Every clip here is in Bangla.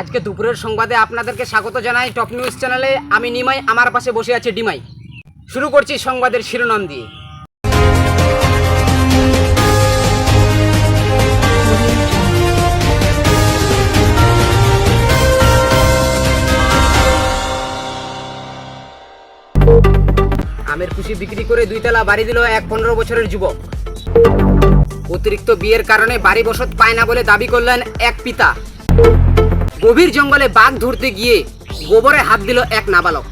আজকে দুপুরের সংবাদে আপনাদেরকে স্বাগত জানাই টপ নিউজ চ্যানেলে। আমি নিমাই, আমার পাশে বসে আছে ডিমাই। শুরু করছি সংবাদের শিরোনাম দিয়ে। আমের খুশি বিক্রি করে দুইতলা বাড়ি দিল এক পনেরো বছরের যুবক। অতিরিক্ত বিয়ের কারণে বাড়ি বসত পায় না বলে দাবি করলেন এক পিতা। গভীর জঙ্গলে বাঘ ধরতে গিয়ে গোবরে হাত দিল এক নাবালক।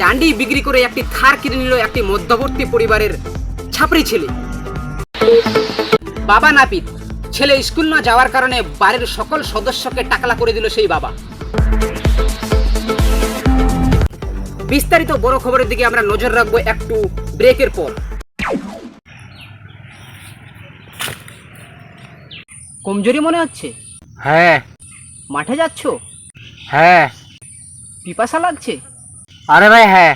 ডান্ডি বিক্রি করে একটি থার কিনে নিল একটি মধ্যবর্তী পরিবারের ছাপড়ি ছেলে। বাবা নাপিত, ছেলে স্কুল না যাওয়ার কারণে বাড়ির সকল সদস্যকে টাকলা করে দিল সেই বাবা। বিস্তারিত বড় খবরের দিকে আমরা নজর রাখব একটু ব্রেকের পর। কমজোরি মনে হচ্ছে? হ্যাঁ মাঠে যাচ্ছ? হ্যাঁ। পিপাসা লাগছে? আরে ভাই হ্যাঁ।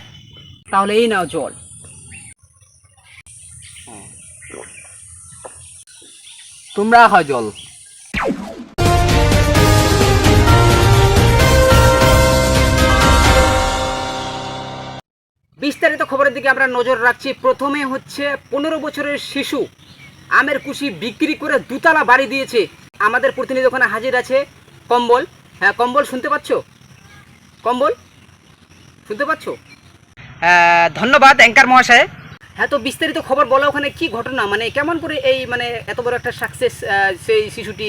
তাহলে এই নাও জল। তোমরা হয় জল। বিস্তারিত খবরের দিকে আমরা নজর রাখছি। প্রথমে হচ্ছে পনেরো বছরের শিশু আমের কুশি বিক্রি করে দুতলা বাড়ি দিয়েছে। আমাদের প্রতিনিধি ওখানে হাজির আছে। কম্বল? হ্যাঁ কম্বল শুনতে পাচ্ছ? কম্বল? শুনতে পাচ্ছ? ধন্যবাদ অ্যাঙ্কার মহাশয়। হ্যাঁ তো বিস্তারিত খবর বলো ওখানে কি ঘটনা? মানে কেমন করে এই মানে এত বড় একটা সাকসেস সেই শিশুটি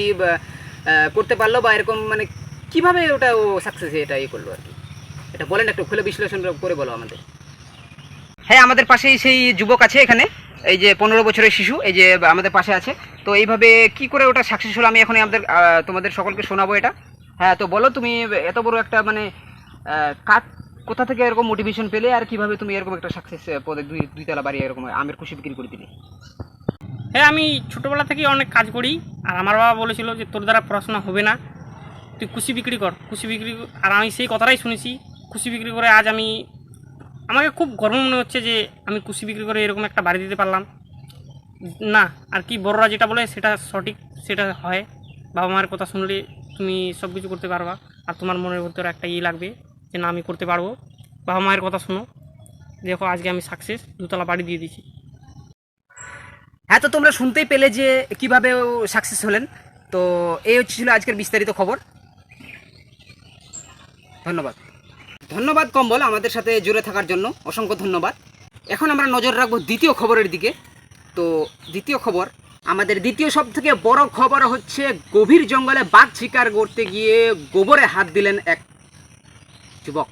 করতে পারল বা এরকম মানে কীভাবে ওটা ও সাকসেস এটা ইয়ে করল আর কি? এটা বলেন একটু খুলে বিশ্লেষণ করে বলো আমাদের। হ্যাঁ আমাদের পাশেই সেই যুবক আছে এখানে। এই যে পনেরো বছরের শিশু, এই যে আমাদের পাশে আছে। তো এইভাবে কি করে ওটা সাকসেস হলো? আমি এখন আমাদের তোমাদের সকলকে শোনাবো এটা। হ্যাঁ তো বলো তুমি এত বড় একটা মানে কাজ কোথা থেকে এরকম মোটিভেশন পেলে আর কীভাবে তুমি এরকম একটা সাকসেস পদে দুই, দুইতলা বাড়ি এরকম আমের খুশি বিক্রি করে দিলে? হ্যাঁ আমি ছোটোবেলা থেকেই অনেক কাজ করি। আর আমার বাবা বলেছিল যে, তোর দ্বারা পড়াশোনা হবে না। তুই কুশি বিক্রি কর কুশি বিক্রি আর আমি সেই কথাটাই শুনেছি কুশি বিক্রি করে আজ আমি আমাকে খুব গর্ব মনে হচ্ছে যে আমি কুশি বিক্রি করে এরকম একটা বাড়ি দিতে পারলাম। না, আর কি বড়রা যেটা বলে সেটা সঠিক, সেটা হয়। বাবা মায়ের কথা শুনলে তুমি সব কিছু করতে পারবা। আর তোমার মনের ভিতরে একটা ইয়ে লাগবে যে না, আমি করতে পারব। বাবা মায়ের কথা শোনো। দেখো, আজকে আমি সাকসেস দুতলা বাড়ি দিয়ে দিয়েছি। হ্যাঁ তো তোমরা শুনতেই পেলে যে কীভাবে সাকসেস হলেন। তো এই হচ্ছে ছিল আজকের বিস্তারিত খবর। ধন্যবাদ। ধন্যবাদ কম্বল আমাদের সাথে জুড়ে থাকার জন্য। অসংখ্য ধন্যবাদ। এখন আমরা নজর রাখব দ্বিতীয় খবরের দিকে। তো দ্বিতীয় খবর, আমাদের দ্বিতীয় সব থেকে বড় খবর হচ্ছে, গভীর জঙ্গলে বাঘ শিকার করতে গিয়ে গোবরে হাত দিলেন এক যুবক।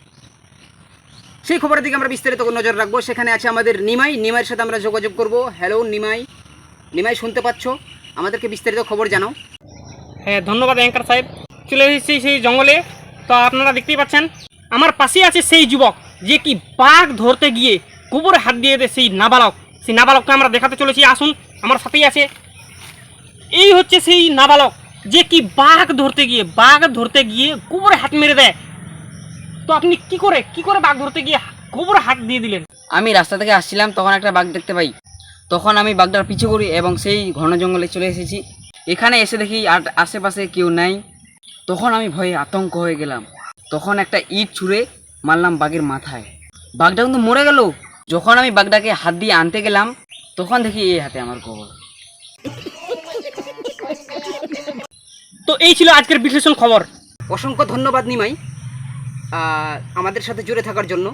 সেই খবরের দিকে আমরা বিস্তারিত নজর রাখব। সেখানে আছে আমাদের নিমাই। নিমাইয়ের সাথে আমরা যোগাযোগ করব। হ্যালো, নিমাই। নিমাই, শুনতে পাচ্ছ? আমাদেরকে বিস্তারিত খবর জানাও। হ্যাঁ ধন্যবাদ অ্যাঙ্কার সাহেব। চলে এসেছি সেই জঙ্গলে। তো আপনারা দেখতেই পাচ্ছেন আমার পাশেই আছে সেই যুবক, যে কি বাঘ ধরতে গিয়ে গোবরে হাত দিয়ে দেয় সেই নাবালক। সেই নাবালককে আমরা দেখাতে চলেছি, আসুন, আমার সাথেই আছে। এই হচ্ছে সেই নাবালক, যে কি বাঘ ধরতে গিয়ে, বাঘ ধরতে গিয়ে গোবরে হাত মেরে দেয়। তো আপনি কি করে কি করে বাঘ ধরতে গিয়ে গোবরে হাত দিয়ে দিলেন? আমি রাস্তা থেকে আসছিলাম, তখন একটা বাঘ দেখতে পাই। তখন আমি বাঘটার পিছু করি এবং সেই ঘন জঙ্গলে চলে এসেছি। এখানে এসে দেখি আর আশেপাশে কেউ নাই। তখন আমি ভয়ে আতঙ্ক হয়ে গেলাম। তখন একটা ইট ছুঁড়ে মারলাম বাঘের মাথায়। বাঘটা কিন্তু মরে গেল। যখন আমি বাঘটাকে হাত দিয়ে আনতে গেলাম, তখন দেখি এই হাতে আমার খবর তো এই ছিল আজকের বিশ্লেষণ খবর। অসংখ্য ধন্যবাদ নিমাই আমাদের সাথে জুড়ে থাকার জন্য।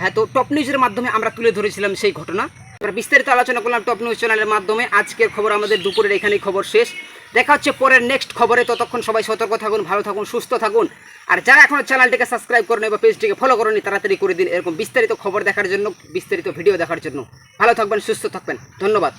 হ্যাঁ তো টপ নিউজের মাধ্যমে আমরা তুলে ধরেছিলাম সেই ঘটনা। আমরা বিস্তারিত আলোচনা করলাম টপ নিউজ চ্যানেলের মাধ্যমে। আজকের খবর আমাদের দুপুরের এখানেই খবর শেষ। দেখা হচ্ছে পরের নেক্সট খবরে। ততক্ষণ সবাই সতর্ক থাকুন, ভালো থাকুন, সুস্থ থাকুন। আর যারা এখনও চ্যানেলটিকে সাবস্ক্রাইব করেনি বা পেজটিকে ফলো করেনি তাড়াতাড়ি করে দিন এরকম বিস্তারিত খবর দেখার জন্য, বিস্তারিত ভিডিও দেখার জন্য। ভালো থাকবেন, সুস্থ থাকবেন। ধন্যবাদ।